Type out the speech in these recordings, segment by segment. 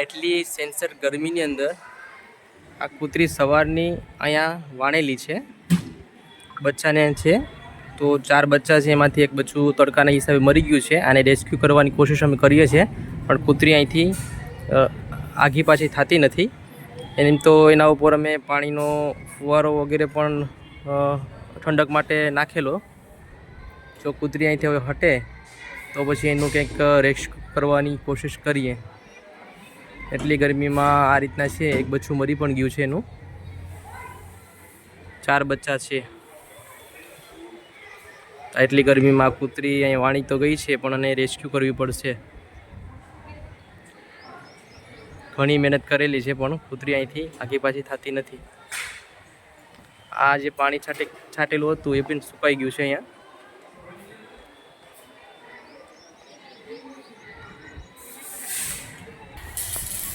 એટલી સેન્સર ગરમીની અંદર આ કૂતરી સવારની અહીંયા વાણેલી છે. બચ્ચાને છે તો ચાર બચ્ચા છે, એમાંથી એક બચ્ચું તડકાના હિસાબે મરી ગયું છે. આને રેસ્ક્યુ કરવાની કોશિશ અમે કરીએ છીએ, પણ કૂતરી અહીંથી આઘી પાછી થતી નથી. એમ તો એના ઉપર અમે પાણીનો ફુવારો વગેરે પણ ઠંડક માટે નાખેલો. જો કૂતરી અહીંથી હવે હટે, તો પછી એનું કંઈક રેસ્ક્યુ કરવાની કોશિશ કરીએ. એટલી ગરમીમાં આ રીતના છે, એક બચ્ચું મરી પણ ગયું છે એનું. ચાર બચ્ચા છે. એટલી ગરમીમાં કૂતરી અહીં વાણી તો ગઈ છે, પણ એને રેસ્ક્યુ કરવી પડશે. ઘણી મહેનત કરેલી છે, પણ કૂતરી અહીંથી આગી પાછી થતી નથી. આ જે પાણી છાંટે છાંટેલું હતું, એ પણ સુકાઈ ગયું છે અહીંયા.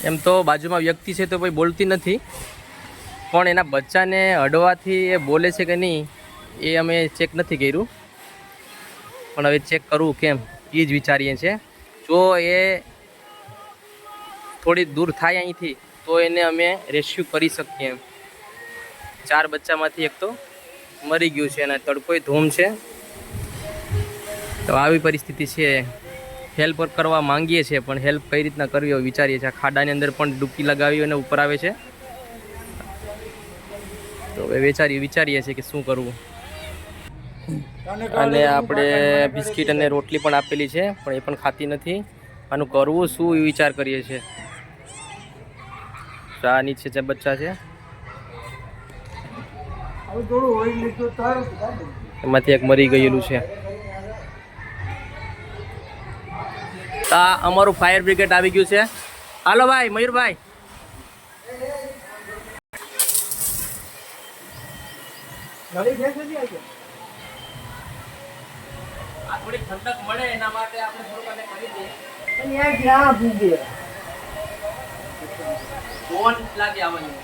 એમ તો બાજુમાં વ્યક્તિ છે તો કોઈ બોલતી નથી. પણ એના બચ્ચાને અડવાથી એ બોલે છે કે નહીં, એ અમે ચેક નથી કર્યું. પણ હવે ચેક કરવું કેમ, એ જ વિચારીએ છીએ જો એ થોડી દૂર થાય અહીંથી, તો એને અમે રેસ્ક્યુ કરી શકીએ એમ. ચાર બચ્ચામાંથી એક તો મરી ગયું છે અને તડકોય ધૂમ છે. તો આવી પરિસ્થિતિ છે. હેલ્પ કરવા માંગીએ છીએ, પણ હેલ્પ કઈ રીતના કરવી એવું વિચારીએ છીએ. ખાડાની અંદર પણ ડૂબકી લગાવી અને ઉપર આવે છે. તો હવે વિચારી, વિચારીએ છીએ કે શું કરવું. અને આપણે બિસ્કિટ અને રોટલી પણ આપેલી છે, પણ એ પણ ખાતી નથી. આનું કરવું, શું વિચાર કરીએ છીએ. આ નીચે જે બચ્ચા છે, એમાંથી એક મરી ગયેલું છે. તો આ અમારું ફાયર બ્રિગેડ આવી ગયું છે. હાલો ભાઈ મયુરભાઈ. આ ઠંડક મળે એના માટે આપણે થોડુંક કરી દઈએ. ફોન લાગે આવવાની